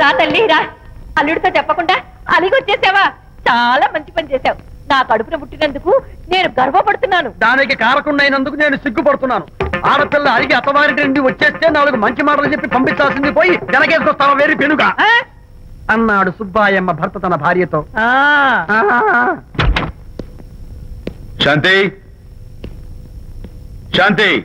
రా తల్లి రా. అల్లుడితో చెప్పకుండా అలిగొచ్చేసావా? చాలా మంచి పని చేశావు. నా కడుపున పుట్టినందుకు నేను గర్వపడుతున్నాను. దానికి కారకుండైనందుకు నేను సిగ్గుపడుతున్నాను. ఆడపిల్ల అడిగి అత్తవారి నుండి వచ్చేస్తే నాలుగు మంచి మాటలు చెప్పి పంపించాల్సింది పోయి వెనకేసుకొస్తావా వేరు పెనుగా? ఆ? అన్నాడు సుబ్బాయమ్మ భర్త తన భార్యతో. ఆ. శాంతి. శాంతి.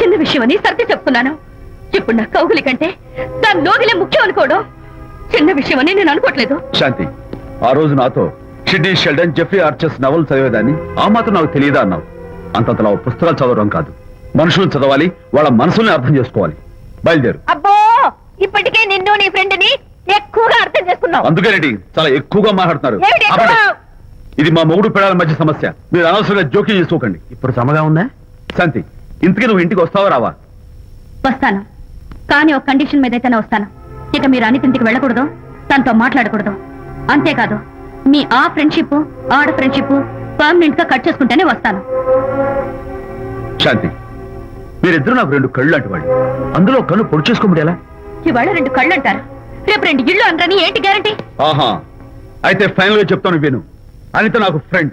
చిన్న విషయం అని సర్ది చెప్తున్నాను. ఇప్పుడు నా కౌగులి కంటే దాని లోగిలే ముఖ్యం అనుకోవడం చిన్న విషయం అని నేను అనుకోవట్లేదు శాంతి ఆ రోజు నాతో Sidney Sheldon Jeffrey Archer's novel చదివేదాన్ని ఆ మాత్రం నాకు తెలియదా అన్నావు? అంతంతలా పుస్తకాలు చదవడం కాదు. మనుషులను చదవాలి వాళ్ళ మనసుల్ని అర్థం చేసుకోవాలి. బయలుదేరు. అబ్బో! ఇప్పటికే నిన్ను నీ ఫ్రెండ్ని ఎక్కువగా అర్థం చేసుకున్నావు. అందుకేనండి చాలా ఎక్కువగా మాట్లాడుతున్నారు. ఏమిటి ఎక్కువ? ఆపండి. ఇది మా మొగుడు పిల్లల మధ్య సమస్య. మీరు అనవసరంగా జోక్యం చేసుకోకండి. ఇప్పుడు సమగా ఉందా? శాంతి ఇంతకీ నువ్వు ఇంటికి వస్తావా రావా? వస్తాను. కానీ ఒక కండిషన్ మీద అయితేనే వస్తాను. ఇక మీరు అనితింటికి వెళ్ళకూడదు తనతో మాట్లాడకూడదు. అంతేకాదు మీ ఆ ఫ్రెండ్షిప్ ఆడ ఫ్రెండ్షిప్ పర్మనెంట్గా కట్ చేసుకుంటేనే వస్తాను. శాంతి మీరిద్దరు నాకు రెండు కళ్ళు లాంటి వాళ్ళు. అందులో కన్ను పొడి చేసుకోమడి ఎలా? ఇవాళ రెండు కళ్ళు అంటారు రేపు రెండు ఇళ్ళు అంటారని ఏంటి గ్యారంటీ ఆహా అయితే ఫైనల్గా చెప్తాను విను. అనిత నాకు ఫ్రెండ్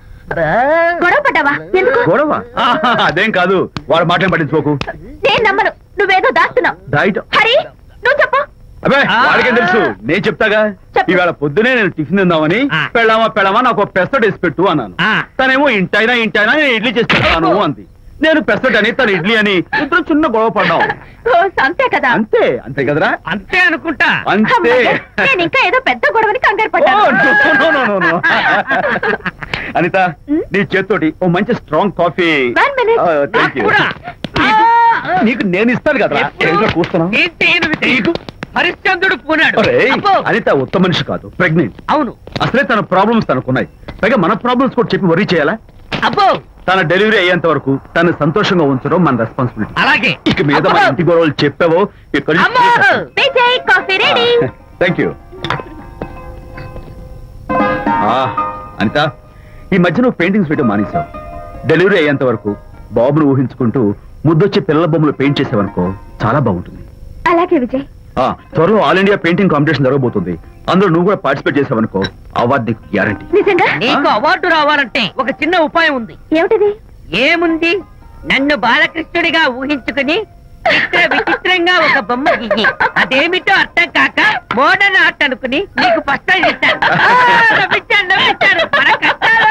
గొడవ పడ్డావా? ఎందుకు? గొడవ? ఆహా, అదేం కాదు. వాడు మాటలు పట్టించుకోకు. నేను నమ్మను. నువ్వేదో దాస్తున్నావు. డైట్ హరి నువ్వు చెప్పు. అబ్బే. వాడికేం తెలుసు? నేను చెప్తాగా? చెప్పు. ఇవాళ పొద్దునే నేను టిఫిన్ తిందామని ఆ. పెళ్ళామా పెళ్ళామా నాకు పెసట్ వేసి పెట్టు అన్నాను. ఆ. తనేమో ఇంటైనా ఇంటైనా నేను ఇడ్లీ చేసి పెడతాను అంది. నేను పెసట్ అని తను ఇడ్లీ అని ఇద్దరు చిన్న గొడవ పడ్డాం. ఓ, అంతే కదా. అంతే అంతే కదరా? అంతే అనుకుంటా. అంతే. అమ్మయ్య, నేను ఇంకా ఏదో పెద్ద గొడవని కంగారు ఓ, పడ్డాను. no, no, no, no, no. Anitha? నీ చేత్తోటి ఓ మంచి స్ట్రాంగ్ కాఫీ. One minute. నాకు కూడా. నీకు నేను ఇస్తాను కదా ఎప్పుడు? కూస్తున్నావు ఏంటి ఈయన విజయ్? హరిశ్చంద్రుడు పూనాడు. అబ్బో. అనిత ఉత్తమ మనిషి కాదు ప్రెగ్నెంట్. అవును. అసలే తన ప్రాబ్లమ్స్ తనకున్నాయి. పైగా మన ప్రాబ్లమ్స్ కూడా చెప్పి వరీ చేయాలా? అబ్బో. తన డెలివరీ అయ్యేంత వరకు తను సంతోషంగా ఉంచడం మన రెస్పాన్సిబిలిటీ అలాగే. ఇక మీద మన అబ్బో. ఇంటి గొడవలు చెప్పావో ఇక్కడ అమ్మో. Vijay coffee ready. Thank you Anitha. ఈ మధ్య నువ్వు పెయింటింగ్స్ వేయడం మానేశావు. డెలివరీ అయ్యేంత వరకు బాబును ఊహించుకుంటూ ముద్దొచ్చి పిల్లల బొమ్మలు పెయింట్ చేసావనుకో చాలా బాగుంటుంది. అలాగే విజయ్. ఆ త్వరలో ఆల్ ఇండియా పెయింటింగ్ కాంపిటీషన్ జరగబోతుంది. అందులో నువ్వు కూడా పార్టిసిపేట్ చేసావనుకో అవార్డు నీకు గ్యారంటీ నిజంగా? నీకు అవార్డు రావాలంటే ఒక చిన్న ఉపాయం ఉంది. ఏమిటిది? ఏముంది? నన్ను బాలకృష్ణుడిగా ఊహించుకుని చిత్ర విచిత్రంగా ఒక బొమ్మ గీయి. అదేమిటో అర్థం కాక మోడర్న్ ఆర్ట్ అనుకుని నీకు ఫస్ట్ ఇస్తాను. ఆ, నవ్వించాను, నవ్వించాను. మన కష్టాలు.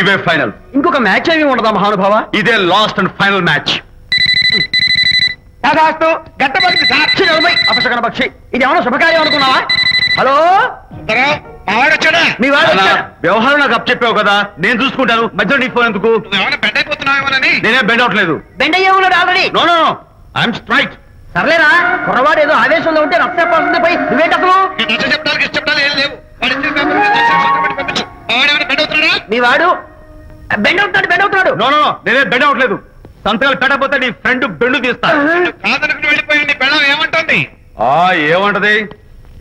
ఇవే ఫైనల్. ఇంకొక మ్యాచ్ ఏమి ఉండదా మహానుభావ? ఇదే లాస్ట్ అండ్ ఫైనల్ మ్యాచ్. ఛీ, నలభై అపశకన పక్షి. ఇది ఏమైనా శుభకార్యం అనుకున్నావా? హలో? మీ వాడు? వ్యవహారం నాకు అప్ చెప్పావు కదా నేను చూసుకుంటాను. మధ్యలో నీకు ఫోన్ ఎందుకు? ఏమైనా బెడ్ అయిపోతున్నావేమోనని నేనే బెండ్ అవట్లేదు. బెండ్ అయ్యే ఉన్నాడు already no no I'm straight సర్లేరా కుర్రవాడు ఏదో ఆవేశంలో ఉంటే రక్త చెప్పాల్సింది పోయి నువ్వేంటి అసలు? చెప్పడానికి ఇష్టపడాలి ఏం లేవు. బెడ్ మీ వాడు? బెండ్ అవుతున్నాడు బెండ్ అవుతున్నాడు. నో నో నేనే బెండ్ అవట్లేదు సంతకాలు పెట్టకపోతే నీ ఫ్రెండ్ బెండు తీస్తా. కాదనుకుని వెళ్ళిపోయింది బెళ్ళం ఏమంటుంది? ఆ ఏమంటది?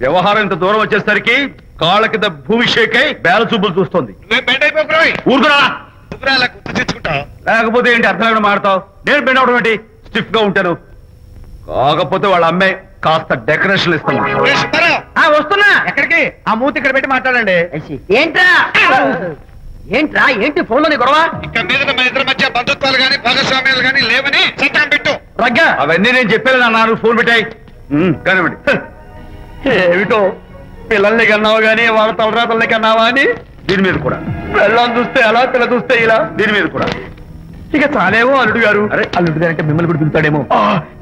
వ్యవహారం ఇంత దూరం వచ్చేసరికి కాళ్ళ కింద భూమి షేక్ అయి బేల చూపులు చూస్తుంది. బెడ్ ఊరుకురా. లేకపోతే ఏంటి అర్థం లేకుండా మాడతావు? నేను బెండ్ అవడం ఏంటి? స్టిఫ్గా ఉంటాను. కాకపోతే వాళ్ళ అమ్మాయి కాస్త డెకరేషన్ ఇస్తాను. ఆ వస్తున్నా. ఎక్కడికి? ఆ మూతి ఇక్కడ పెట్టి మాట్లాడండి. ఏంట్రా? ఏంట్రా? ఏంటి ఫోన్లోని గొడవ ఇక మీద మన ఇద్దరి మధ్య బంధుత్వాలు గాని భాగస్వామ్యాలు గాని లేవని సంతకం పెట్టు రగ్గా అవన్నీ నేను చెప్పాను అన్నారు ఫోన్ పెట్టాయి. కానివ్వండి. ఏమిటో? పిల్లల్ని కన్నావు గానీ వాళ్ళ తలరాతల్ని కన్నావా అని? దీని మీద కూడా. పిల్లల్ని చూస్తే అలా పిల్ల చూస్తే ఇలా? దీని మీద కూడా. ఇక చాలేమో అల్లుడు గారు. అరే. అల్లుడు గారు అంటే మిమ్మల్ని కూడా పిలుతాడేమో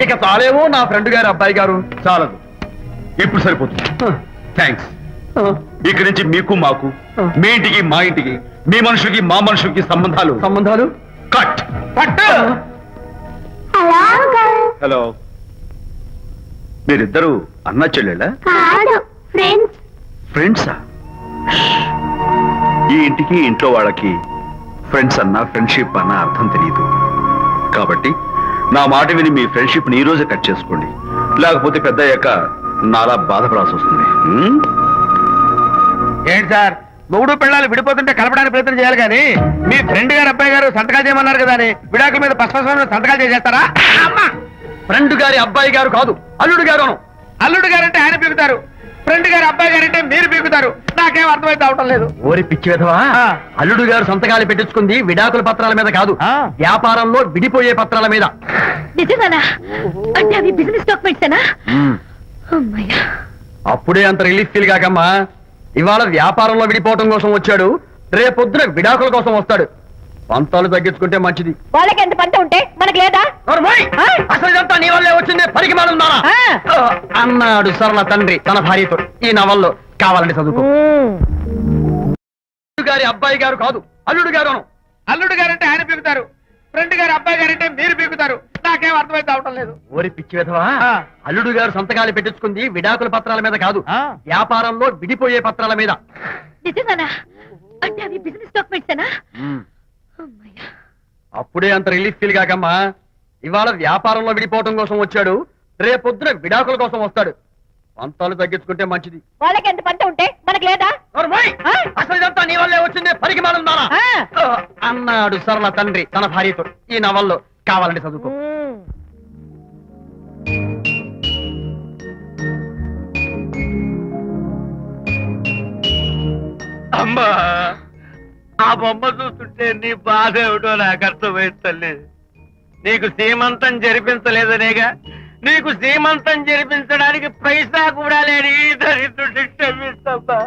ఇక చాలేమో నా ఫ్రెండ్ గారు అబ్బాయి గారు. చాలదు. ఇప్పుడు సరిపోతుంది? థ్యాంక్స్ ఆ, ఇక్కడి నుంచి మీకు మాకు మీ ఇంటికి మా ఇంటికి మీ మనుషులకి మా మనుషులకి సంబంధాలు. సంబంధాలు? కట్ పట్టు హలో మీరిద్దరు అన్న చెల్లెళ్ళ కాదు ఫ్రెండ్స్. ఫ్రెండ్సా ఈ ఇంటికి ఇంట్లో వాళ్ళకి ఫ్రెండ్స్ అన్న ఫ్రెండ్షిప్ అన్న అర్థం తెలియదు. కాబట్టి నా మాట విని మీ ఫ్రెండ్షిప్ని ఈ రోజే కట్ చేసుకోండి. లేకపోతే పెద్ద అయ్యాక నాలా బాధపడాల్సి వస్తుంది? ఏంటి సార్? మొగుడు పిల్లలు విడిపోతుంటే కలపడానికి ప్రయత్నం చేయాలి కానీ మీ ఫ్రెండ్ గారు అబ్బాయి గారు సంతకాలు చేయమన్నారు కదా అని విడాకుల మీద పశ్చిమ సంతకాలు చేసేస్తారా? అమ్మా! ఫ్రెండ్ గారి అబ్బాయి గారు కాదు అల్లుడు గారు. అల్లుడు గారంటే ఆయన పీకుతారు. ఫ్రెండ్ గారు అబ్బాయి గారంటే మీరు పీకుతారు. నాకేం అర్థమైతే అవటం లేదు. ఓరి పిచ్చి విధవా. అల్లుడు గారు సంతకాలు పెట్టించుకుంది విడాకుల పత్రాల మీద కాదు ఆ. వ్యాపారంలో విడిపోయే పత్రాల మీద. అంటే అవి బిజినెస్ డాక్యుమెంట్సేనా అమ్మయ్యా అప్పుడే అంత రిలీఫ్ ఫీల్ కాకమ్మా. ఇవాళ వ్యాపారంలో విడిపోవటం కోసం వచ్చాడు. రేపొద్దున విడాకుల కోసం వస్తాడు. పంతాలు తగ్గించుకుంటే మంచిది. వాళ్ళకి ఎంత పంట ఉంటే మనకి లేదా? అసలు ఇదంతా నీ వల్లే వచ్చింది పరికి. అన్నాడు సరళ తండ్రి తన భార్యతో. ఈ నవల్లో కావాలంటే చదువుకో. అల్లుడు గారి అబ్బాయి గారు కాదు అల్లుడు గారు. అల్లుడు గారంటే ఆయన పీకుతారు ఫ్రెండ్ గారు అబ్బాయి గారు అంటే మీరు పీకుతారు. నాకేం అర్థమైతే అవటం లేదు. ఓరి పిచ్చి విధవా. అల్లుడు గారు సంతకాలు పెట్టించుకుంది విడాకుల పత్రాల మీద కాదు. ఆ. వ్యాపారంలో విడిపోయే పత్రాల మీద. నిజంగానా? అంటే అవి బిజినెస్ డాక్యుమెంట్సేనా అప్పుడే అంత రిలీఫ్ ఫీల్ కాకమ్మా. ఇవాళ వ్యాపారంలో విడిపోవటం కోసం వచ్చాడు. రేపొద్దున విడాకుల కోసం వస్తాడు. పంతాలు తగ్గించుకుంటే మంచిది. వాళ్ళకి ఎంత పంట ఉంటే మనకు లేదా? అసలు ఇదంతా నీ వల్లే వచ్చింది ఆ. అన్నాడు సరళ తండ్రి తన భార్యతో. ఈ నవల్లో కావాలంటే చదువుకో. మ్మ్. అమ్మా ఆ బొమ్మ చూస్తుంటే నీ బాధ ఏమిటో నాకు అర్థమైంది తల్లి. నీకు సీమంతం జరిపించలేదనేగా నీకు సీమంతం జరిపించడానికి పైసా కూడా లేని దరిద్రుడి క్షమిస్తమ్మా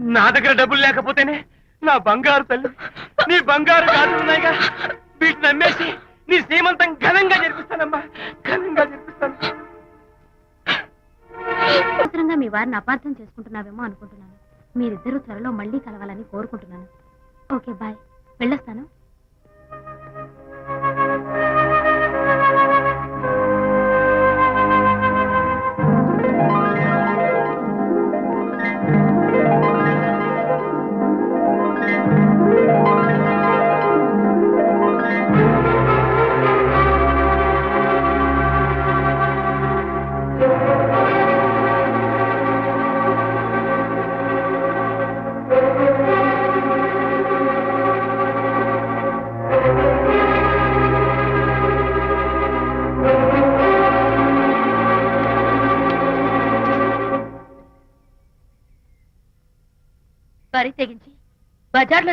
నా దగ్గర డబ్బులు లేకపోతేనే నా బంగారు తల్లి నీ బంగారు గాజులు ఉన్నాయిగా. వీటిని అమ్మేసి నీ సీమంతం ఘనంగా జరిపిస్తానమ్మా ఘనంగా జరిపిస్తాను. అవసరంగా మీ వారిని అపార్థం చేసుకుంటున్నావేమో అనుకుంటున్నాను. మీరిద్దరూ త్వరలో మళ్ళీ కలవాలని కోరుకుంటున్నాను. Okay bye. వెళ్ళొస్తాను.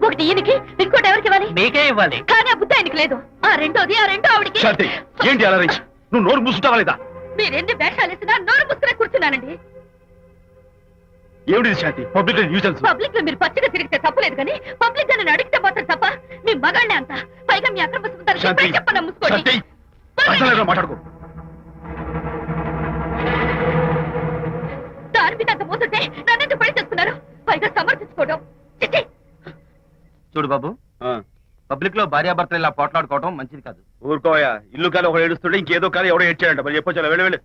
ఒకటి ఈయనకి ఇంకోటి ఎవరికి ఇవ్వాలి? మీకే ఇవ్వాలి. కానీ ఆ బుద్ధి ఆయనకి లేదు. ఆ రెండోది ఆ రెండో ఆవిడికి. శాంతి ఏంటి అలా రేయ్? నువ్వు నోరు మూసుకుంటావా లేదా? మీరెన్ని వేషాలు వేసినా నోరు ముసుకునే కూర్చున్నానండి. ఏమిటి శాంతి? పబ్లిక్ న్యూసెన్స్ పబ్లిక్లో మీరు పచ్చిగా తిరిగితే తప్పలేదు కానీ పబ్లిక్గా నన్ను అడిగితే మాత్రం తప్ప మీ మగాళ్ళే అంత. పైగా మీ అక్రమ శాంతి ఇప్పుడే చెప్పను ముసుకోండి. శాంతి అసలు మాట్లాడుకో. దాని మీద అంత మోసుంటే నన్నెందుకు పడి చేస్తున్నారు పైగా సమర్థించుకోవడం. చిచ్చి! చూడు బాబు. పబ్లిక్లో భార్యాభర్తలు ఇలా పోట్లాడుకోవడం మంచిది కాదు. ఊరుకోయా ఇల్లు కాలి ఒకడు ఏడుస్తుంటే ఇంకేదో కాలి ఎవడో ఏడ్చాడంట. మరి చెప్పొచ్చు వెళ్ళి వెళ్ళి.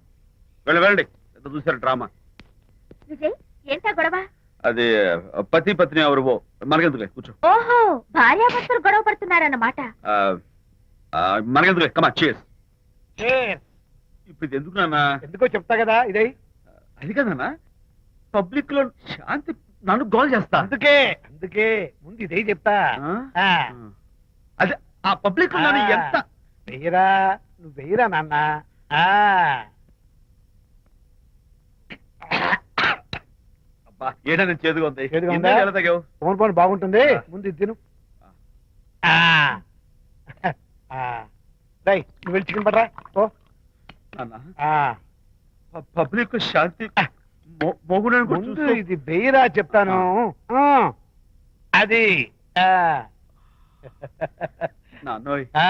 వెళ్ళి వెళ్ళండి. ఎంత చూసారు డ్రామా. విజయ్ ఏంటా గొడవ? అది పతి పత్ని ఎవరు మనకెందుకులే కూర్చో. ఓహో భార్యాభర్తలు గొడవ పడుతున్నారన్నమాట. మనకెందుకులే కమా చేస్ Cheers. ఇప్పుడు ఇది ఎందుకు నాన్న? ఎందుకో చెప్తా కదా ఇదే. అది కదన్నా పబ్లిక్లో శాంతి నన్ను గోల్ చేస్తా. అందుకే అందుకే ముందు ఇదే చెప్తా ఆ? అదే ఆ పబ్లిక్. ఎంత వెయ్యరా నువ్వు వెయ్యరా నాన్న ఆ. అబ్బా ఏడని చేదుగా ఉంది చేదుగా ఉందా? ఇందాక ఎలా తాగావు? ఫోన్ ఫోన్ బాగుంటుంది ముందు ఇది తిను ఆ. ఆ. రేయ్, నువ్వు వెళ్ళి చికెన్ పడరా ఓ నాన్న ఆ. ప- పబ్లిక్ శాంతి మొ- మొగుడని కూడా ముందు ఇది వెయ్యరా చెప్తాను ఆ. అది ఆ. నాన్నోయ్ ఆ.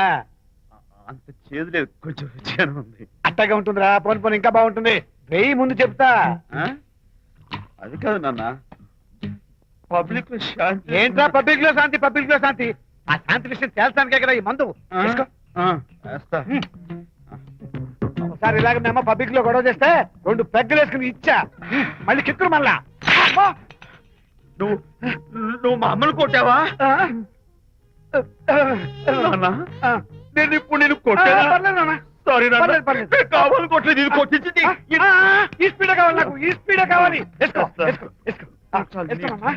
అంత చేదు లేదు కొంచెం రుచిగానే ఉంది అట్టగా ఉంటుందిరా పోను పోను ఇంకా బాగుంటుంది వెయ్యి ముందు చెప్తా ఆ? అది కాదు నాన్న పబ్లిక్లో శాంతి ఏంట్రా పబ్లిక్లో శాంతి పబ్లిక్లో శాంతి ఆ శాంతి విషయం తేల్చడానికే కదా ఈ మందు ఆ? తీసుకో. ఆ, వేస్తా. ఒకసారి ఇలాగ మేము పబ్లిక్లో గొడవ చేస్తే రెండు పెగ్గలు వేసుకుని ఇచ్చా మళ్ళీ కిక్కురు మళ్ళా అమ్మా! నువ్వు నువ్వు మా అమ్మను కొట్టావా? నాన్న. నేను ఇప్పుడు నేను కొట్టానా. సారీ నాన్న. కావాలని కొట్టలేదు ఇది కొట్టించింది. ఈ స్పీడ్ కావాలి నాకు ఈ స్పీడ్ కావాలి. వేసుకో వేస్తా.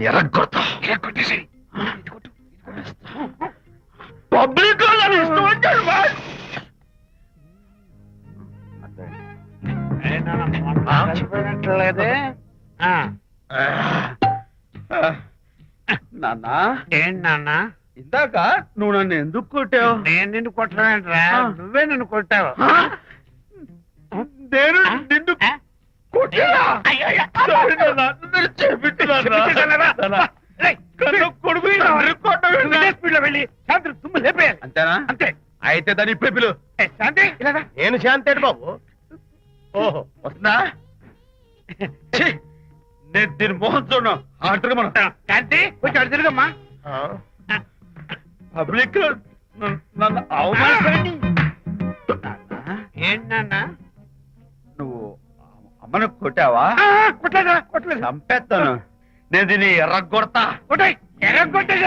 శాంతిని ఎరగొడతా పబ్లిక్. కలిసిపోయినట్లేదే ఆ, నాన్న ఏంటి నాన్న? ఇందాక నువ్వు నన్ను ఎందుకు కొట్టావు? నేను నిన్ను కొట్టలేంట్రా. నువ్వే నిన్ను కొట్టావు. నేను నిన్ను అంతేనా? అంతే. అయితే దాని ఇప్పుడే పిలు. శాంతి. నేను శాంతేడు బాబు? ఓహో వస్తుందా? నేను దీని మోహన్ చూడను. ఆటగా మనం. శాంతి కొంచెం తిరుగమ్మా. పబ్లిక్ నన్ను- నన్ను అవమానిస్తానండి ఏంటి నాన్న? నువ్వు అమ్మను కొట్టావా? కొట్టలేదా కొట్టలేదు. చంపేస్తాను. నేను దీన్ని ఎర్రగొడతా. కొట్టాయి ఎర్రగొట్టేసి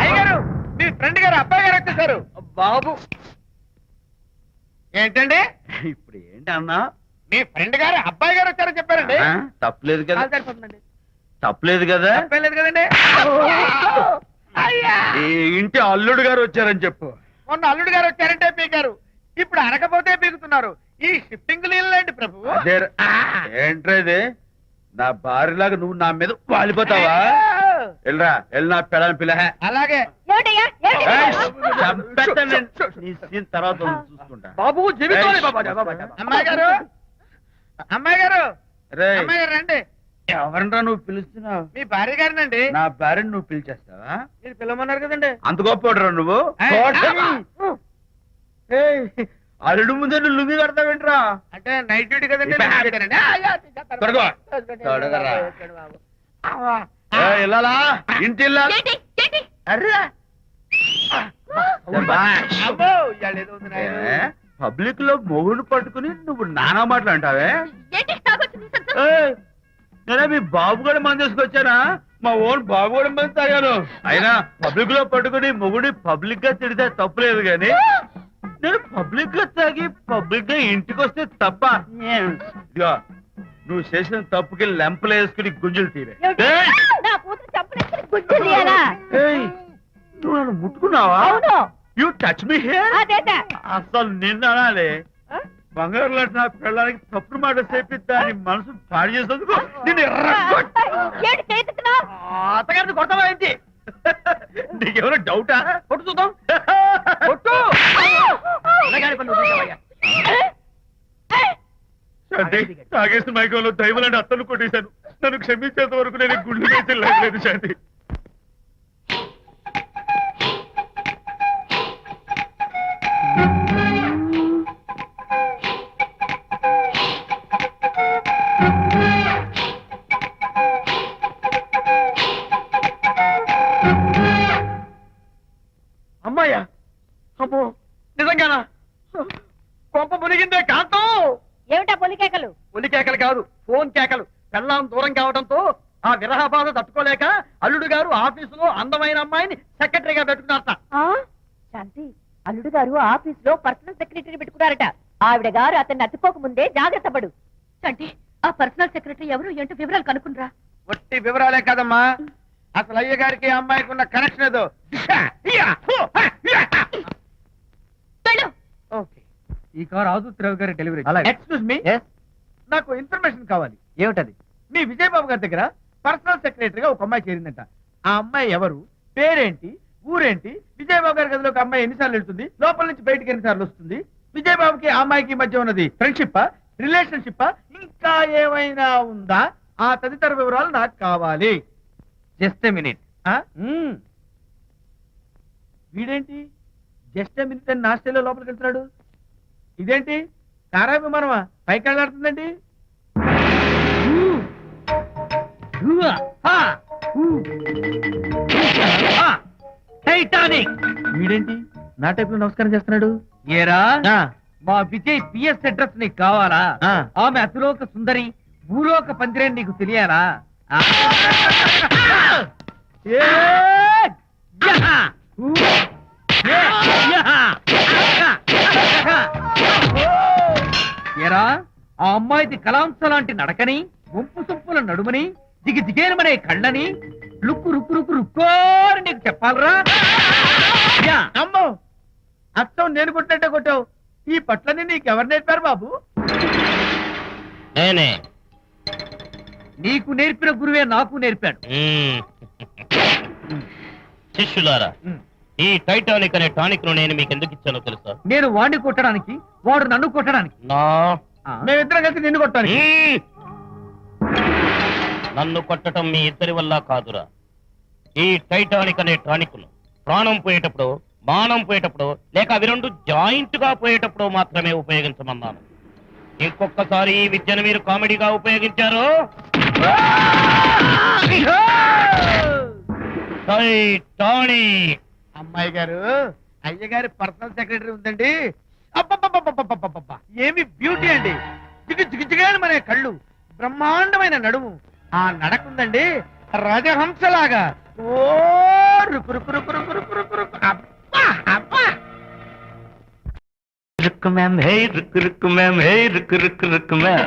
అయ్యగారు మీ ఫ్రెండ్ గారు అబ్బాయి గారు వచ్చేసారు. బాబు. ఏంటండి? ఇప్పుడు ఏంటి అన్నా? మీ ఫ్రెండ్ గారు అబ్బాయి గారు వచ్చారని చెప్పారండి. తప్పలేదు కదా. తప్పలేదు కదా. తప్పలేదు కదండి. ఈ ఇంటి అల్లుడు గారు వచ్చారని చెప్పు. మొన్న అల్లుడు గారు వచ్చారంటే పీకారు. ఇప్పుడు అనకపోతే పీకుతున్నారు. ఈ షిఫ్టింగ్ లేదండి ప్రభు? అదే ర- ఏంట్రా ఇది? నా భార్యలాగా నువ్వు నా మీద వాలిపోతావా? వెళ్ళరా వెళ్ళి నా పెళ్ళని పిల్ల. అలాగే. తర్వాత చూసుకుంటా. బాబు బాబా. అమ్మాయి గారు? అమ్మాయి గారు? రేయ్, అమ్మాయి గారు రండి. ఎవరినరా నువ్వు పిలుస్తున్నావు మీ భార్య గారినండి నా భార్యను నువ్వు పిలిచేస్తావా మీరు పిల్లమన్నారు కదండి అంత గొప్ప నువ్వు అల్లుడు ముందే నువ్వు లుంగి కడతావేంట్రా అంటే నైట్ డ్యూటీ కదండి ఇల్లాలా ఇంటి పబ్లిక్లో మొగుడు పట్టుకుని నువ్వు నానా మాటలు అంటావే నేనే మీ బాబు కూడా మంది తీసుకొచ్చానా మా ఓన్ బాబు కూడా మంది తాగాను. అయినా పబ్లిక్లో పట్టుకుని మొగుడి పబ్లిక్గా తిడితే తప్పులేదు గాని నేను పబ్లిక్గా తాగి పబ్లిక్గా ఇంటికి వస్తే తప్ప. ఇదిగో నువ్వు చేసిన తప్పుకి లెంపలు వేసుకుని గుంజులు తీరే. నువ్వు నన్ను ముట్టుకున్నావా? యూ టచ్ మీ హియర్ అసలు నిన్న అనాలి. బంగారు లాంటి నా పిల్లలకి తప్పుడు మాట చెప్పి దాని మనసు పాడు చేసేందుకు నేను అత్తగారిని కొడతావా ఏంటి? నీకేమైనా డౌటా? కొట్టు చూద్దాం. కొట్టు. తాగేసిన మైకంలో దైవం లాంటి అత్తను కొట్టేశాను. నన్ను క్షమించేంత వరకు నేను గుళ్ళు వేసి లేదు శాంతి. ఆఫీసులో అందమైన అమ్మాయిని సెక్రటరీగా పెట్టుకున్నారట. ఆ? శాంతి అల్లుడు గారు ఆఫీస్లో పర్సనల్ సెక్రటరీ పెట్టుకున్నారట. ఆవిడ గారు అతన్ని అతుక్కోక ముందే జాగ్రత్త పడు. అంటే ఆ పర్సనల్ సెక్రటరీ ఎవరు? ఏంటో వివరాలు కనుక్కునరా ఒట్టి వివరాలే కదమ్మా. అసలు అయ్య గారికి అమ్మాయికి ఉన్న కనెక్షన్ ఏదో. వెళ్ళు. ఓకే. ఈ కార్ ఆదుత్రావు గారి డెలివరీ ఎక్స్క్యూజ్ మీ నాకు ఇన్ఫర్మేషన్ కావాలి. ఏమిటది? మీ విజయబాబు గారి దగ్గర పర్సనల్ సెక్రటరీగా ఒక అమ్మాయి చేరిందంట. ఆ అమ్మాయి ఎవరు? పేరేంటి? ఊరేంటి? విజయబాబు గారి గదిలో ఒక అమ్మాయి ఎన్నిసార్లు వెళ్తుంది? లోపల నుంచి బయటికి ఎన్నిసార్లు వస్తుంది? విజయబాబుకి ఆ అమ్మాయికి మధ్య ఉన్నది ఫ్రెండ్షిప్ రిలేషన్షిప్ ఇంకా ఏమైనా ఉందా? ఆ తదితర వివరాలు నాకు కావాలి. Just minute. ఆ? మ్మ్. వీడేంటి? జస్ట్ మినిట్ అని నాస్టేలో లోపలికి వెళ్తున్నాడు. ఇదేంటి? తారా విమానమా? పైకి వెళ్ళాడుతుందండి టైటానిక్. వీడేంటి? నా టైప్లో నమస్కారం చేస్తున్నాడు? ఏరా? ఆ, మా విజయ్ పిఎస్ అడ్రస్ నీకు కావాలా. ఆమె అతిలోక సుందరి భూలోక పందిరే నీకు తెలియాలా! ఏరా ఆ అమ్మాయిది కలాంస లాంటి నడకని వంపు సొంపుల నడుమని దిగి దిగేనమనే కళ్ళని లుక్కు రుక్కు రుక్కు రుక్కోని నీకు చెప్పాలరా? అమ్మో! అత్తం నేను కొట్టినట్టే కొట్టావు. ఈ పట్లని నీకెవరు నేర్పారు బాబు? నేనే. నీకు నేర్పిన గురువే నాకు నేర్పాడు. శిష్యులారా. ఈ టైటానిక్ అనే టానిక్ను నేను మీకు ఎందుకు ఇచ్చానో తెలుసా? నేను వాడిని కొట్టడానికి వాడు నన్ను కొట్టడానికి. నా. మేమిద్దరం కలిసి నిన్ను కొట్టాలి. నన్ను కొట్టడం మీ ఇద్దరి వల్ల కాదురా. ఈ టైటానిక్ అనే టానిక్ను ప్రాణం పోయేటప్పుడు బాణం పోయేటప్పుడు లేక అవి రెండు జాయింట్గా పోయేటప్పుడు మాత్రమే ఉపయోగించమన్నాను. ఇంకొకసారి ఈ విద్యను మీరు కామెడీగా ఉపయోగించారు? అమ్మాయి గారు అయ్యగారి పర్సనల్ సెక్రటరీ ఉందండి. ఏమి బ్యూటీ అండి. మన కళ్ళు. బ్రహ్మాండమైన నడుము. ఆ నడకుందండి రాజహంసలాగా ఓ రుకు రుకు రుకు రుకు రుకు రుకు రుకు. అబ్బా అబ్బా రుక్కు ma'am hey Rukku Rukku ma'am hey Rukku Rukku Rukku ma'am